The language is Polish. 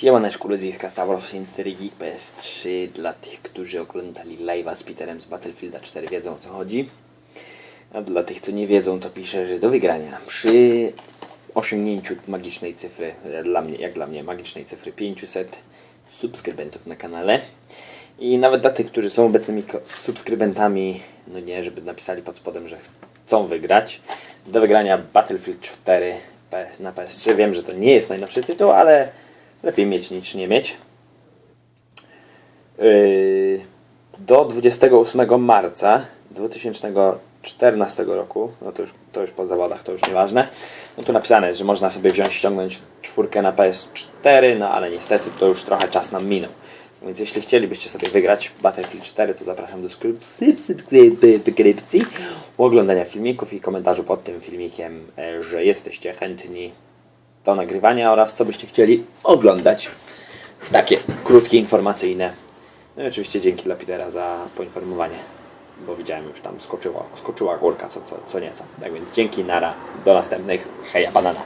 Siemaneczku ludziska Stavros Intrygi PS3 Dla tych, którzy oglądali live'a z Peterem z Battlefielda 4 wiedzą o co chodzi A dla tych, co nie wiedzą to piszę, że do wygrania Przy osiągnięciu magicznej cyfry dla mnie, Jak dla mnie magicznej cyfry 500 subskrybentów na kanale I nawet dla tych, którzy są obecnymi subskrybentami No nie, żeby napisali pod spodem, że chcą wygrać. Do wygrania Battlefield 4 P- na PS3 Wiem, że to nie jest najnowszy tytuł, ale lepiej mieć niż nie mieć. Yy, Do 28 marca 2014 roku, no to już, to już po zawodach, to już nieważne, no tu napisane jest, że można sobie wziąć, ściągnąć czwórkę na PS4, no ale niestety to już trochę czas nam minął. Więc jeśli chcielibyście sobie wygrać Battlefield 4, to zapraszam do subskrypcji, oglądania filmików i komentarzu pod tym filmikiem, e, że jesteście chętni do nagrywania oraz co byście chcieli oglądać. Takie krótkie, informacyjne. No i oczywiście dzięki dla Petera za poinformowanie, bo widziałem już tam skoczyła, skoczyła górka co, co, co nieco. Tak więc dzięki, nara, do następnych, heja banana.